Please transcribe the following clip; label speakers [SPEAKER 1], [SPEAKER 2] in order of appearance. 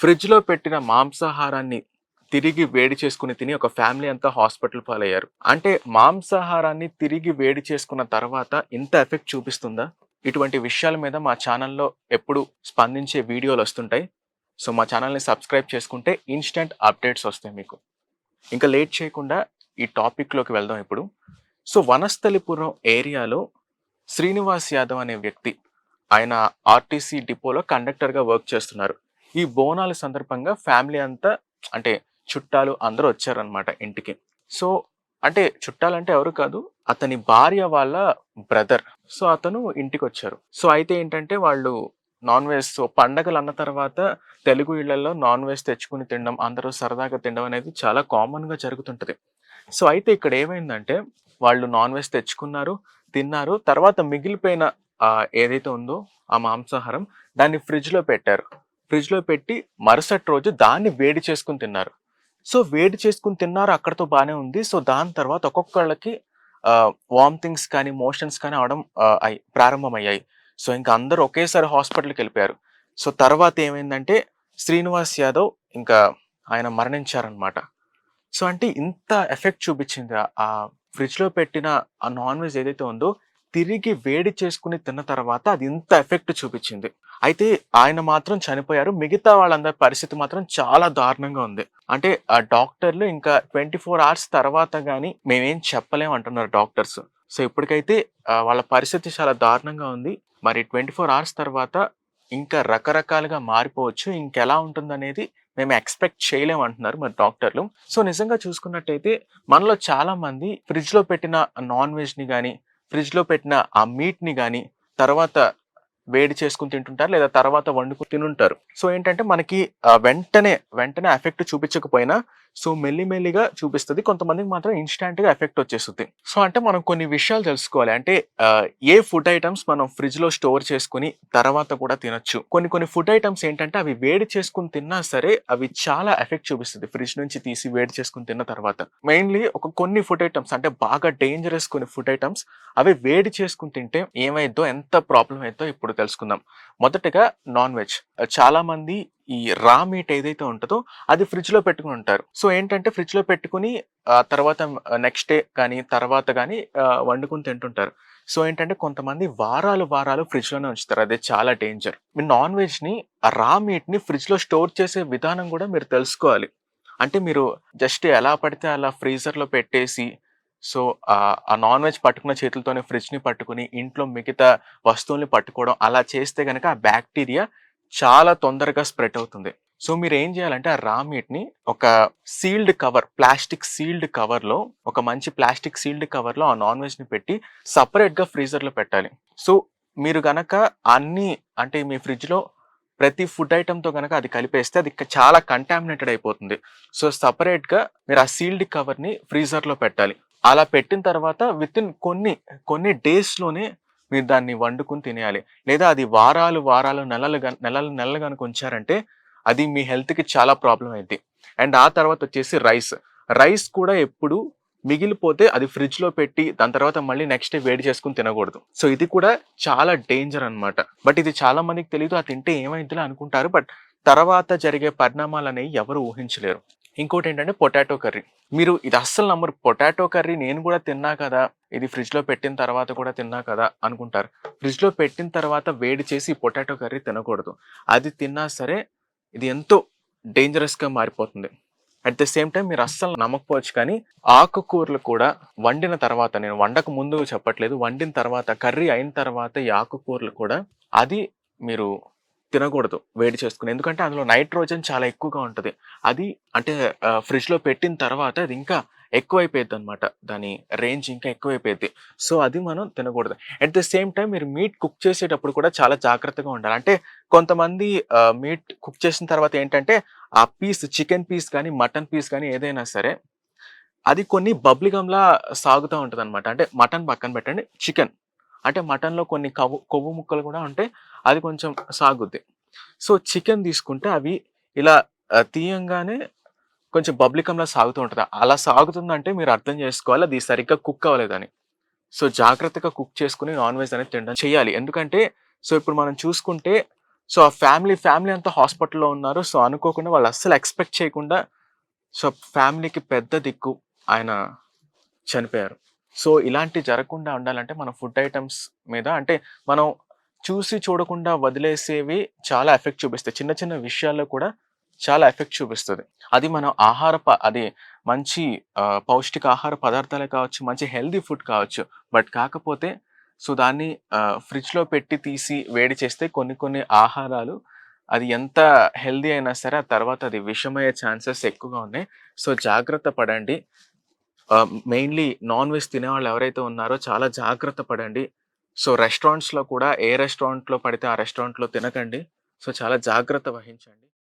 [SPEAKER 1] ఫ్రిడ్జ్లో పెట్టిన మాంసాహారాన్ని తిరిగి వేడి చేసుకుని తిని ఒక ఫ్యామిలీ అంతా హాస్పిటల్ పాలయ్యారు. అంటే మాంసాహారాన్ని తిరిగి వేడి చేసుకున్న తర్వాత ఇంత ఎఫెక్ట్ చూపిస్తుందా? ఇటువంటి విషయాల మీద మా ఛానల్లో ఎప్పుడు స్పందించే వీడియోలు వస్తుంటాయి. సో మా ఛానల్ని సబ్స్క్రైబ్ చేసుకుంటే ఇన్స్టెంట్ అప్డేట్స్ వస్తాయి మీకు. ఇంకా లేట్ చేయకుండా ఈ టాపిక్లోకి వెళ్దాం ఇప్పుడు. సో వనస్థలిపురం ఏరియాలో శ్రీనివాస్ యాదవ్ అనే వ్యక్తి ఆయన ఆర్టీసీ డిపోలో కండక్టర్గా వర్క్ చేస్తున్నారు. ఈ బోనాల సందర్భంగా ఫ్యామిలీ అంతా అంటే చుట్టాలు అందరూ వచ్చారనమాట ఇంటికి. సో అంటే చుట్టాలంటే ఎవరు కాదు అతని భార్య వాళ్ళ బ్రదర్. సో అతను ఇంటికి వచ్చారు సో అయితే ఏంటంటే వాళ్ళు నాన్ వెజ్ పండగలు అన్న తర్వాత తెలుగు ఇళ్ళలో నాన్ వెజ్ తెచ్చుకుని తినడం అందరూ సరదాగా తినడం అనేది చాలా కామన్గా జరుగుతుంటుంది. సో అయితే ఇక్కడ ఏమైందంటే వాళ్ళు నాన్ వెజ్ తెచ్చుకున్నారు తిన్నారు తర్వాత మిగిలిపోయిన ఏదైతే ఉందో ఆ మాంసాహారం దాన్ని ఫ్రిడ్జ్లో పెట్టారు. ఫ్రిడ్జ్లో పెట్టి మరుసటి రోజు దాన్ని వేడి చేసుకుని తిన్నారు. సో వేడి చేసుకుని తిన్నారు అక్కడతో బాగానే ఉంది. సో దాని తర్వాత ఒక్కొక్కళ్ళకి వామిటింగ్స్ కానీ మోషన్స్ కానీ అవడం ఆ, ప్రారంభమయ్యాయి. సో ఇంకా అందరూ ఒకేసారి హాస్పిటల్కి వెళ్ళిపోయారు. సో తర్వాత ఏమైందంటే శ్రీనివాస్ యాదవ్ ఇంకా ఆయన మరణించారనమాట సో అంటే ఇంత ఎఫెక్ట్ చూపించింది ఆ- ఫ్రిడ్జ్లో పెట్టిన ఆ నాన్ వెజ్ ఏదైతే ఉందో తిరిగి వేడి చేసుకుని తిన్న తర్వాత అది ఇంత ఎఫెక్ట్ చూపించింది. అయితే ఆయన మాత్రం చనిపోయారు. మిగతా వాళ్ళందరి పరిస్థితి మాత్రం చాలా దారుణంగా ఉంది. అంటే ఆ డాక్టర్లు ఇంకా ట్వంటీ ఫోర్ అవర్స్ తర్వాత కానీ మేమేం చెప్పలేము అంటున్నారు డాక్టర్స్. సో ఇప్పటికైతే వాళ్ళ పరిస్థితి చాలా దారుణంగా ఉంది. మరి ట్వంటీ ఫోర్ అవర్స్ తర్వాత ఇంకా రకరకాలుగా మారిపోవచ్చు. ఇంకెలా ఉంటుందనేది మేము ఎక్స్పెక్ట్ చేయలేము అంటున్నారు మరి డాక్టర్లు. సో నిజంగా చూసుకున్నట్టయితే మనలో చాలా మంది ఫ్రిడ్జ్లో పెట్టిన నాన్ వెజ్ని కానీ ఫ్రిడ్జ్లో పెట్టిన ఆ మీట్ని కానీ తర్వాత వేడి చేసుకుని తింటుంటారు లేదా తర్వాత వండుకుని తినుంటారు. సో ఏంటంటే మనకి వెంటనే వెంటనే ఎఫెక్ట్ చూపించకపోయినా సో మెల్లిమెల్లిగా చూపిస్తుంది. కొంతమందికి మాత్రం ఇన్స్టాంట్గా ఎఫెక్ట్ వచ్చేస్తుంది. సో అంటే మనం కొన్ని విషయాలు తెలుసుకోవాలి. అంటే ఏ ఫుడ్ ఐటమ్స్ మనం ఫ్రిడ్జ్లో స్టోర్ చేసుకుని తర్వాత కూడా తినొచ్చు. కొన్ని కొన్ని ఫుడ్ ఐటమ్స్ ఏంటంటే అవి వేడి చేసుకుని తిన్నా సరే అవి చాలా ఎఫెక్ట్ చూపిస్తుంది. ఫ్రిడ్జ్ నుంచి తీసి వేడి చేసుకుని తిన్న తర్వాత. మెయిన్లీ ఒక కొన్ని ఫుడ్ ఐటమ్స్ అంటే బాగా డేంజరస్ కొన్ని ఫుడ్ ఐటమ్స్ అవి వేడి చేసుకుని తింటే ఏమైద్దో ఎంత ప్రాబ్లం అయిద్దో ఇప్పుడు తెలుసుకుందాం. మొదటగా నాన్ వెజ్ చాలా మంది ఈ రా మీట్ ఏదైతే ఉంటుందో అది ఫ్రిడ్జ్లో పెట్టుకుని ఉంటారు. సో ఏంటంటే ఫ్రిడ్జ్లో పెట్టుకుని ఆ తర్వాత నెక్స్ట్ డే కానీ తర్వాత కానీ వండుకుని తింటుంటారు. సో ఏంటంటే కొంతమంది వారాలు వారాలు ఫ్రిడ్జ్లోనే ఉంచుతారు. అదే చాలా డేంజర్. మీరు నాన్ వెజ్ని ఆ రా మీట్ని ఫ్రిడ్జ్లో స్టోర్ చేసే విధానం కూడా మీరు తెలుసుకోవాలి. అంటే మీరు జస్ట్ ఎలా పడితే అలా ఫ్రీజర్లో పెట్టేసి సో ఆ నాన్ వెజ్ పట్టుకున్న చేతులతోనే ఫ్రిడ్జ్ని పట్టుకుని ఇంట్లో మిగతా వస్తువుల్ని పట్టుకోవడం అలా చేస్తే కనుక ఆ బ్యాక్టీరియా చాలా తొందరగా స్ప్రెడ్ అవుతుంది. సో మీరు ఏం చేయాలంటే ఆ రా మీట్ని ఒక సీల్డ్ కవర్ ప్లాస్టిక్ సీల్డ్ కవర్లో ఒక మంచి ప్లాస్టిక్ సీల్డ్ కవర్లో ఆ నాన్ వెజ్ని పెట్టి సపరేట్గా ఫ్రీజర్లో పెట్టాలి. సో మీరు గనక అన్ని అంటే మీ ఫ్రిడ్జ్లో ప్రతి ఫుడ్ ఐటెంతో కనుక అది కలిపేస్తే అది చాలా కంటామినేటెడ్ అయిపోతుంది. సో సపరేట్గా మీరు ఆ సీల్డ్ కవర్ని ఫ్రీజర్లో పెట్టాలి. అలా పెట్టిన తర్వాత విత్ ఇన్ కొన్ని కొన్ని డేస్లోనే మీరు దాన్ని వండుకుని తినేయాలి. లేదా అది వారాలు వారాలు నెలలు గన- నెలలు నెలలు కనుక ఉంచారంటే అది మీ హెల్త్కి చాలా ప్రాబ్లం అయింది అండ్ ఆ తర్వాత వచ్చేసి రైస్. రైస్ కూడా ఎప్పుడు మిగిలిపోతే అది ఫ్రిడ్జ్లో పెట్టి దాని తర్వాత మళ్ళీ నెక్స్ట్ డే వేడి చేసుకుని తినకూడదు. సో ఇది కూడా చాలా డేంజర్ అన్నమాట. బట్ ఇది చాలా మందికి తెలియదు అది తింటే ఏమైందిలే అనుకుంటారు. బట్ తర్వాత జరిగే పరిణామాలు అనేవి ఎవరు ఊహించలేరు. ఇంకోటి ఏంటంటే పొటాటో కర్రీ. మీరు ఇది అస్సలు నమ్మరు. పొటాటో కర్రీ నేను కూడా తిన్నా కదా ఇది ఫ్రిడ్జ్లో పెట్టిన తర్వాత కూడా తిన్నా కదా అనుకుంటారు. ఫ్రిడ్జ్లో పెట్టిన తర్వాత వేడి చేసి పొటాటో కర్రీ తినకూడదు. అది తిన్నా సరే ఇది ఎంతో డేంజరస్గా మారిపోతుంది. అట్ ద సేమ్ టైం మీరు అస్సలు నమ్మకపోవచ్చు కానీ ఆకుకూరలు కూడా వండిన తర్వాత నేను వండక ముందు చెప్పట్లేదు వండిన తర్వాత కర్రీ అయిన తర్వాత ఈ ఆకుకూరలు కూడా అది మీరు తినకూడదు వేడి చేసుకుని. ఎందుకంటే అందులో నైట్రోజన్ చాలా ఎక్కువగా ఉంటుంది. అది అంటే ఫ్రిడ్జ్లో పెట్టిన తర్వాత అది ఇంకా ఎక్కువైపోయింది అనమాట దాని రేంజ్ ఇంకా ఎక్కువైపోయింది సో అది మనం తినకూడదు. అట్ ద సేమ్ టైం మీరు మీట్ కుక్ చేసేటప్పుడు కూడా చాలా జాగ్రత్తగా ఉండాలి. అంటే కొంతమంది మీట్ కుక్ చేసిన తర్వాత ఏంటంటే ఆ పీస్ చికెన్ పీస్ కానీ మటన్ పీస్ కానీ ఏదైనా సరే అది కొన్ని బబ్లిగంలా సాగుతూ ఉంటుంది అనమాట అంటే మటన్ పక్కన పెట్టండి చికెన్. అంటే మటన్లో కొన్ని కవ్వు కొవ్వు ముక్కలు కూడా ఉంటాయి అది కొంచెం సాగుద్ది సో చికెన్ తీసుకుంటే అవి ఇలా తీయంగానే కొంచెం బబ్లికంలా సాగుతూ ఉంటుంది అలా సాగుతుందంటే మీరు అర్థం చేసుకోవాలి అది సరిగ్గా కుక్ అవ్వలేదని సో జాగ్రత్తగా కుక్ చేసుకుని నాన్ వెజ్ అనేది తినడం చేయాలి ఎందుకంటే సో ఇప్పుడు మనం చూసుకుంటే సో ఆ ఫ్యామిలీ ఫ్యామిలీ అంతా హాస్పిటల్‌లో ఉన్నారు. సో అనుకోకుండా వాళ్ళు అస్సలు ఎక్స్‌పెక్ట్ చేయకుండా సో ఫ్యామిలీకి పెద్ద దిక్కు ఆయన చనిపోయారు. సో ఇలాంటి జరగకుండా ఉండాలంటే మన ఫుడ్ ఐటమ్స్ మీద అంటే మనం చూసి చూడకుండా వదిలేసేవి చాలా ఎఫెక్ట్ చూపిస్తాయి. చిన్న చిన్న విషయాల్లో కూడా చాలా ఎఫెక్ట్ చూపిస్తుంది అది మనం ఆహార ప అది మంచి పౌష్టిక పౌష్టికాహార పదార్థాలే కావచ్చు, మంచి హెల్దీ ఫుడ్ కావచ్చు. బట్ కాకపోతే సో దాన్ని ఫ్రిడ్జ్‌లో పెట్టి తీసి వేడి చేస్తే కొన్ని కొన్ని ఆహారాలు అది ఎంత హెల్దీ అయినా సరే ఆ తర్వాత అది విషమయ్యే ఛాన్సెస్ ఎక్కువగా ఉన్నాయి. సో జాగ్రత్త పడండి. మెయిన్‌లీ నాన్ వెజ్ తినేవాళ్ళు ఎవరైతే ఉన్నారో చాలా జాగ్రత్త పడండి. సో రెస్టారెంట్స్‌లో కూడా ఏ రెస్టారెంట్‌లో పడితే ఆ రెస్టారెంట్‌లో తినకండి. సో చాలా జాగ్రత్త వహించండి.